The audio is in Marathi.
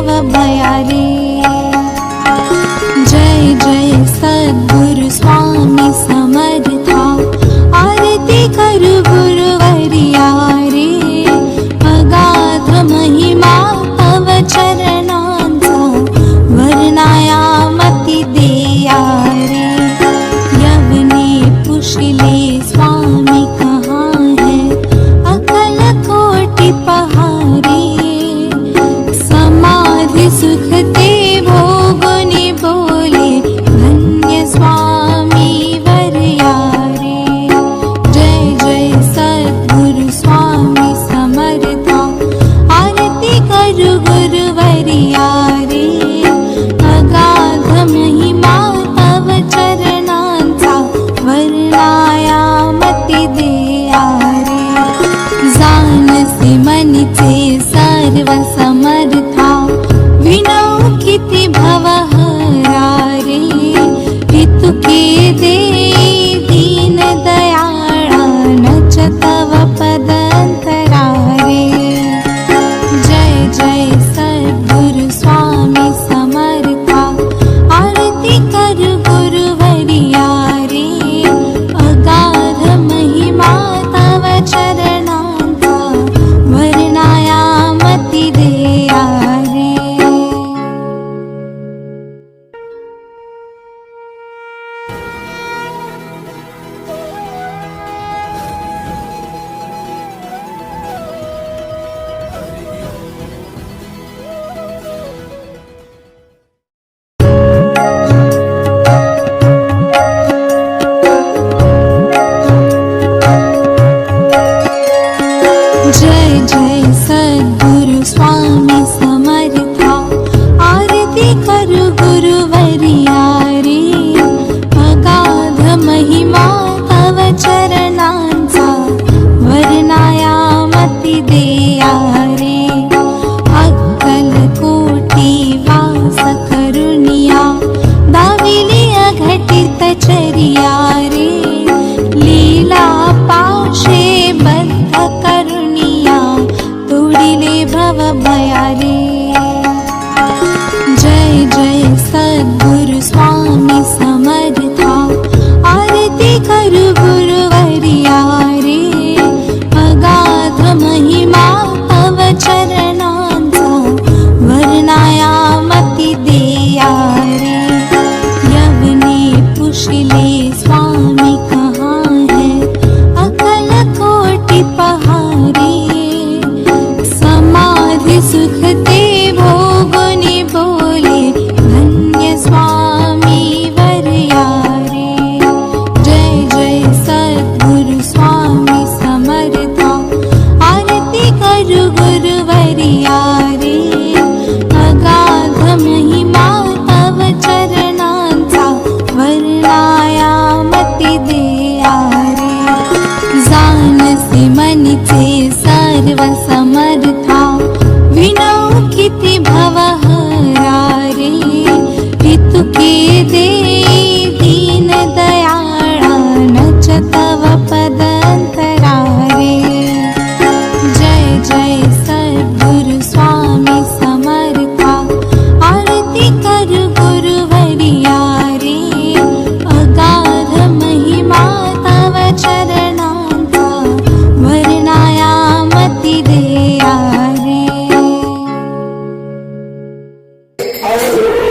ಯಾವ ಬಯಾರೇ समर्था आरती करो सर्व समर्था विनौ किती भवः I.